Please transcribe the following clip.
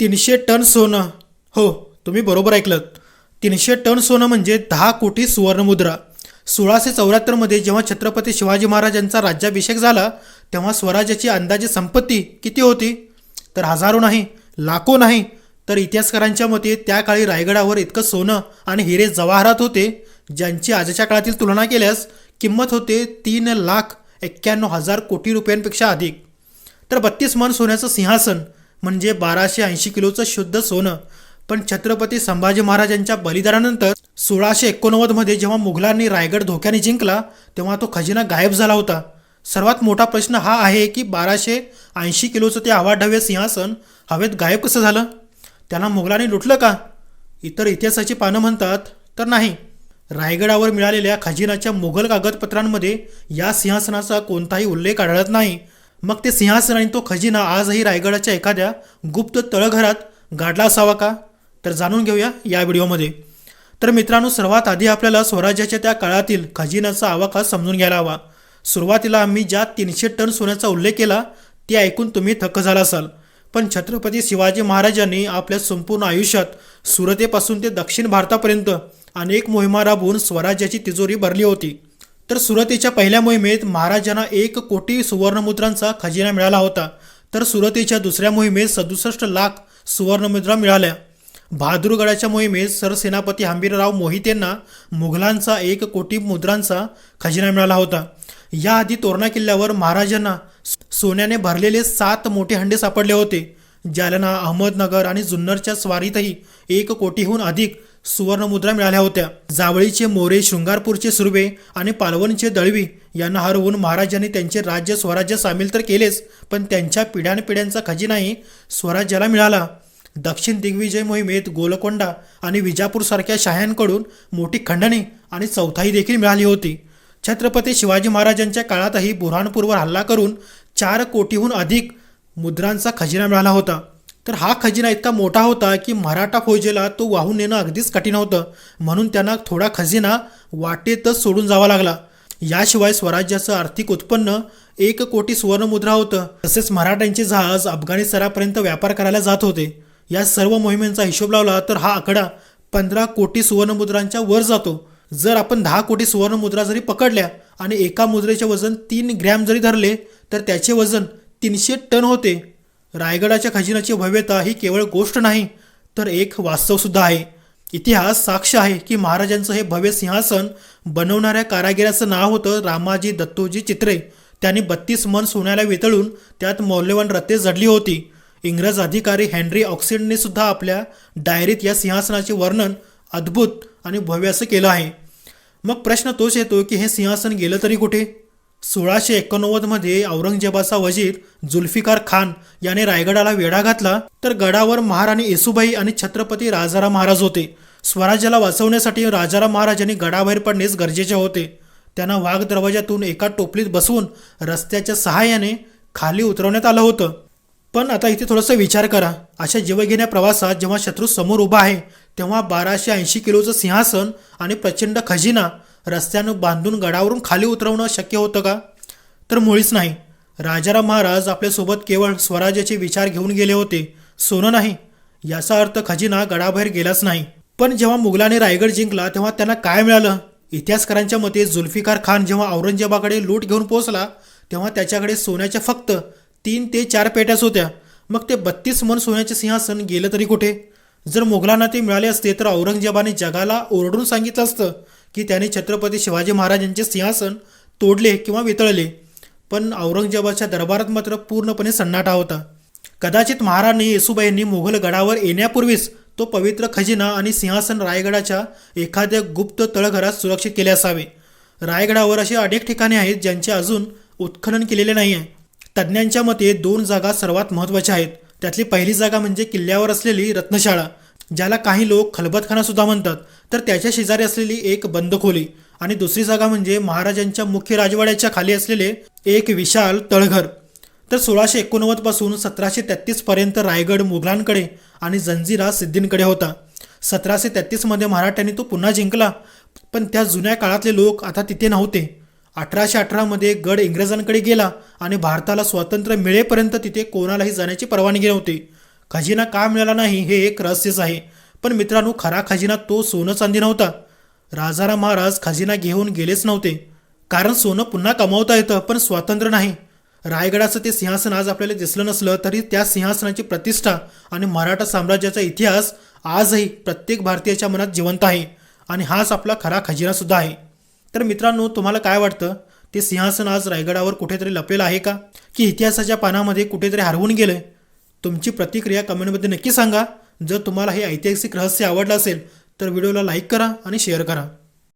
तीनशे टन सोनं. हो तुम्ही बरोबर ऐकलं तीनशे टन सोनं म्हणजे दहा कोटी सुवर्णमुद्रा. सोळाशे चौऱ्याहत्तरमध्ये जेव्हा छत्रपती शिवाजी महाराजांचा राज्याभिषेक झाला तेव्हा स्वराज्याची अंदाजे संपत्ती किती होती? तर हजारो नाही लाखो नाही. तर इतिहासकारांच्या मते त्या काळी रायगडावर इतकं सोनं आणि हिरे जवाहरात होते ज्यांची आजच्या काळातील तुलना केल्यास किंमत होते तीन लाख एक्क्याण्णव हजार कोटी रुपयांपेक्षा अधिक. तर बत्तीस मन सोन्याचं सिंहासन म्हणजे बाराशे ऐंशी किलोचं शुद्ध सोनं. पण छत्रपती संभाजी महाराजांच्या बलिदानानंतर सोळाशे एकोणनव्वदमध्ये जेव्हा मुघलांनी रायगड धोक्याने जिंकला तेव्हा तो खजिना गायब झाला होता. सर्वात मोठा प्रश्न हा आहे की बाराशे ऐंशी किलोचं ते आवाढव्य सिंहासन हवेत गायब कसं झालं? त्यांना मुघलांनी लुटलं का? इतर इतिहासाची पानं म्हणतात तर नाही. रायगडावर मिळालेल्या खजिनाच्या मुघल कागदपत्रांमध्ये या सिंहासनाचा कोणताही उल्लेख आढळत नाही. मग ते सिंहासन आणि तो खजिना आजही रायगडाच्या एखाद्या गुप्त तळघरात गाडला असावा का? तर जाणून घेऊया या व्हिडिओमध्ये. तर मित्रांनो सर्वात आधी आपल्याला स्वराज्याच्या त्या काळातील खजिन्याचा आवाका समजून घ्यायला हवा. सुरुवातीला आम्ही ज्या तीनशे टन सोन्याचा उल्लेख केला ते ऐकून तुम्ही थक्क झाला असाल. पण छत्रपती शिवाजी महाराजांनी आपल्या संपूर्ण आयुष्यात सुरतेपासून ते दक्षिण भारतापर्यंत अनेक मोहिमा राबवून स्वराज्याची तिजोरी भरली होती. तर सुरतेच्या पहिल्या मोहिमेत महाराजांना एक कोटी सुवर्णमुद्रांचा खजिना मिळाला होता. तर सुरतेच्या दुसऱ्या मोहिमेत सदुसष्ट लाख सुवर्णमुद्रा मिळाल्या. बहादूरगडाच्या मोहिमेत सरसेनापती हंबीरराव मोहितेंना मुघलांचा एक कोटी मुद्रांचा खजिना मिळाला होता. याआधी तोरणा किल्ल्यावर महाराजांना सोन्याने भरलेले सात मोठे हंडे सापडले होते जालना अहमदनगर आणि जुन्नरच्या स्वारीतही एक कोटीहून अधिक सुवर्णमुद्रा मिळाल्या होत्या. जावळीचे मोरे शृंगारपूरचे सुर्वे आणि पालवणचे दळवी यांना हरवून महाराजांनी त्यांचे राज्य स्वराज्य सामील तर केलेच पण त्यांच्या पिढ्यानपिढ्यांचा खजिनाही स्वराज्याला मिळाला. दक्षिण दिग्विजय मोहिमेत गोलकोंडा आणि विजापूरसारख्या शाह्यांकडून मोठी खंडणी आणि चौथाई देखील मिळाली होती. छत्रपती शिवाजी महाराजांच्या काळातही बुऱ्हाणपूरवर हल्ला करून चार कोटीहून अधिक मुद्रांचा खजिना मिळाला होता. तर हा खजिना इतका मोठा होता की मराठा फौजेला तो वाहून नेणं अगदीच कठीण होतं. म्हणून त्यांना थोडा खजिना वाटेतच सोडून जावा लागला. याशिवाय स्वराज्याचं आर्थिक उत्पन्न एक कोटी सुवर्णमुद्रा होतं. तसेच मराठ्यांचे जहाज अफगाणिस्तानापर्यंत व्यापार करायला जात होते. या सर्व मोहिमेंचा हिशोब लावला तर हा आकडा पंधरा कोटी सुवर्णमुद्रांच्या वर जातो. जर आपण दहा कोटी सुवर्णमुद्रा जरी पकडल्या आणि एका मुद्रेचे वजन तीन ग्रॅम जरी धरले तर त्याचे वजन तीनशे टन होते. रायगडाच्या खजिन्याची भव्यता ही केवळ गोष्ट नाही तर एक वास्तवसुद्धा आहे. इतिहास साक्ष आहे की महाराजांचं हे भव्य सिंहासन बनवणाऱ्या कारागिराचं नाव होतं रामाजी दत्तोजी चित्रे. त्यांनी बत्तीस मन सोन्याला वितळून त्यात मौल्यवान रत्ते जडली होती. इंग्रज अधिकारी हेनरी ऑक्सिडने सुद्धा आपल्या डायरीत या सिंहासनाचे वर्णन अद्भुत आणि भव्य असं केलं आहे. मग प्रश्न तोच येतो की हे सिंहासन गेलं तरी कुठे? सोळाशे एकोणनव्वदमध्ये औरंगजेबाचा वजीर जुल्फिकार खान याने रायगडाला वेढा घातला तर गडावर महाराणी येसुबाई आणि छत्रपती राजाराम महाराज होते. स्वराज्याला वाचवण्यासाठी राजाराम महाराजांनी गडाबाहेर पडणेच गरजेचे होते. त्यांना वाघ दरवाजातून एका टोपलीत बसवून रस्त्याच्या सहाय्याने खाली उतरवण्यात आलं होतं. पण आता इथे थोडंसं विचार करा. अशा जीवघेण्या प्रवासात जेव्हा शत्रू समोर उभा आहे तेव्हा बाराशे ऐंशी किलोचं सिंहासन आणि प्रचंड खजिना रस्त्यानं बांधून गडावरून खाली उतरवणं शक्य होतं का? तर मुळीच नाही. राजाराम महाराज आपल्यासोबत केवळ स्वराज्याचे विचार घेऊन गेले होते. सोनं नाही. याचा अर्थ खजिना गडाबाहेर गेलाच नाही. पण जेव्हा मुघलाने रायगड जिंकला तेव्हा त्यांना काय मिळालं? इतिहासकारांच्या मते जुल्फिकार खान जेव्हा औरंगजेबाकडे लूट घेऊन पोहोचला तेव्हा त्याच्याकडे सोन्याच्या फक्त तीन ते चार पेट्याच होत्या. मग ते बत्तीस मन सोन्याचे सिंहासन गेलं तरी कुठे? जर मुघलांना ते मिळाले असते तर औरंगजेबाने जगाला ओरडून सांगितलं असतं. की त्याने छत्रपती शिवाजी महाराजांचे सिंहासन तोडले किंवा वितळले. पण औरंगजेबाच्या दरबारात मात्र पूर्णपणे सन्नाटा होता. कदाचित महाराणी येसुबाईंनी मुघल गडावर येण्यापूर्वीच तो पवित्र खजिना आणि सिंहासन रायगडाच्या एखाद्या गुप्त तळघरात सुरक्षित केले असावे. रायगडावर अशी अनेक ठिकाणे आहेत ज्यांचे अजून उत्खनन केलेले नाही आहे तज्ज्ञांच्या मते दोन जागा सर्वात महत्त्वाच्या आहेत. त्यातली पहिली जागा म्हणजे किल्ल्यावर असलेली रत्नशाळा ज्याला काही लोक खलबतखाना सुद्धा म्हणतात. तर त्याच्या शेजारी असलेली एक बंद खोली आणि दुसरी जागा म्हणजे महाराजांच्या मुख्य राजवाड्याच्या खाली असलेले एक विशाल तळघर. तर सोळाशे एकोणनव्वदपासून सतराशे तेहतीस पर्यंत रायगड मुघलांकडे आणि जंजिरा सिद्धींकडे होता. सतराशे तेहतीसमध्ये मराठ्यांनी तो पुन्हा जिंकला पण त्या जुन्या काळातले लोक आता तिथे नव्हते. अठराशे अठरामध्ये गड इंग्रजांकडे गेला आणि भारताला स्वातंत्र्य मिळेपर्यंत तिथे कोणालाही जाण्याची परवानगी नव्हती. खजिना का मिळाला नाही हे एक रहस्यच आहे. पण मित्रांनो खरा खजिना तो सोनं चांदी नव्हता. राजाराम महाराज खजिना घेऊन गेलेच नव्हते. कारण सोनं पुन्हा कमावता येतं पण स्वातंत्र्य नाही. रायगडाचं ते सिंहासन आज आपल्याला दिसलं नसलं तरी त्या सिंहासनाची प्रतिष्ठा आणि मराठा साम्राज्याचा इतिहास आजही प्रत्येक भारतीयाच्या मनात जिवंत आहे आणि हाच आपला खरा खजिनासुद्धा आहे. तर मित्रांनो तुम्हाला काय वाटतं? ते सिंहासन आज रायगडावर कुठेतरी लपलेलं आहे का? की इतिहासाच्या पानामध्ये कुठेतरी हरवून गेलं तुमची प्रतिक्रिया कमेंटमध्ये नक्की सांगा. जर तुम्हाला हे ऐतिहासिक रहस्य आवडलं असेल तर व्हिडिओला लाईक करा आणि शेअर करा.